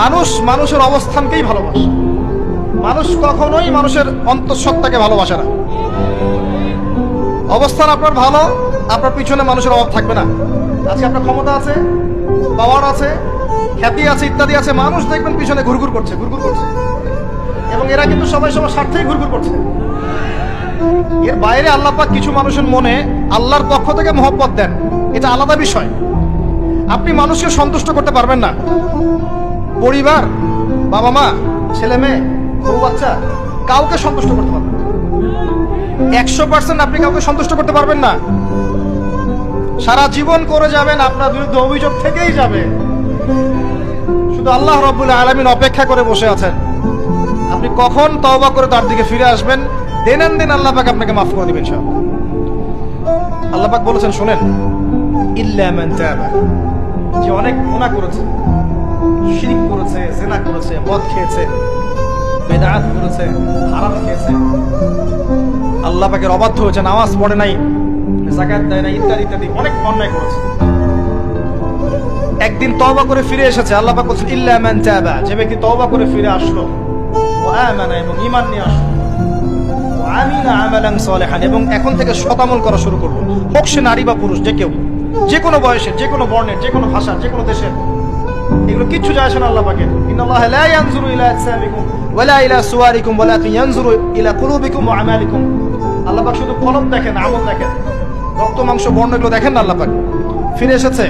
মানুষ মানুষের অবস্থানকেই ভালোবাসে। মানুষ কখনোই মানুষের অন্তঃসত্ত্বাকে ভালোবাসে না। অবস্থান আপনার ভালো, আপনার পিছনে মানুষের অভাব থাকবে না। আজকে আপনার ক্ষমতা আছে পাওয়ার আছে, খ্যাতি আছে, ইত্যাদি আছে, মানুষ দেখবেন পিছনে ঘুরঘুর করছে ঘুরঘুর করছে। এবং এরা কিন্তু সবাই সবার স্বার্থেই ঘুরঘুর করছে। এর বাইরে আল্লাহ পাক কিছু মানুষের মনে আল্লাহর পক্ষ থেকে মহব্বত দেন। এটা আলাদা বিষয়। আপনি মানুষকে সন্তুষ্ট করতে পারবেন না। পরিবার, বাবা মা, ছেলে মেয়ে, বউ, বাচ্চা, কাউকে সন্তুষ্ট করতে পারবেন একশো পার্সেন্ট আপনি কাউকে সন্তুষ্ট করতে পারবেন না। সারা জীবন করে যাবেন, আপনার বিরুদ্ধে অভিযোগ থেকেই যাবে। শুধু আল্লাহ রব্বুল আলমিন অপেক্ষা করে বসে আছেন। আপনি কখন তওবা করে তার দিকে ফিরে আসবেন দেন দিন আল্লাহ পাক আপনাকে মাফ করে দিবেন সব আল্লাহ পাক বলেছেন, শোনেন, ইল্লা মান তাবা। যে অনেক গুনাহ করেছে জেনা করেছে, মদ খেয়েছে, বেদাত করেছে, হারাম খেয়েছে। আল্লাহ পাকের অবাধ্য হয়েছে, নামাজ পড়ে নাই জাকাত দেয় না ইত্যাদি ইত্যাদি, অনেক অন্যায় করেছে। একদিন তওবা করে ফিরে এসেছে, আল্লাহ পাক ইল্লা মান তাবা যে ব্যক্তি করে ফিরে আসলো আমানা এবং ঈমান নিয়ে আসলো আমিলা আমালান এবং এখন থেকে শতামল করা শুরু করল। হোক সে নারী বা পুরুষ, যে কেউ, যে কোনো বয়সের, যে কোনো বর্ণের, যে কোনো ভাষার, যে কোনো দেশের এগুলো কিচ্ছু যায় আসে না আল্লাহ পাকের। ইন্নাল্লাহ লা ইয়ানজুরু ইলা আজসামিকুম ওয়ালা ইলা সুওয়ারিকুম ওয়ালাকিন ইয়ানজুরু ইলা কুলুবিকুম ওয়া আমালিকুম। আল্লাহ পাক শুধু কলম দেখেন, আমল দেখেন। রক্ত, মাংস, বর্ণ এগুলো দেখেন না আল্লাহ পাক। ফিরে এসেছে।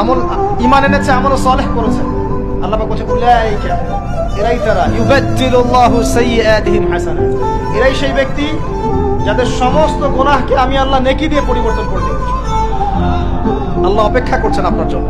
আমল ইমান এনেছে, আমল সালেহ করেছে। আল্লাহ পাক বলছে, উলাইকা, এরাই তারা, ইউবাদদিলুল্লাহু সাইয়্যাতিহিম হাসানাত। এরাই সেই ব্যক্তি যাদের সমস্ত গুনাহকে আমি আল্লাহ নেকি দিয়ে পরিবর্তন করে দিয়েছি। আল্লাহ অপেক্ষা করছেন আপনার জন্য।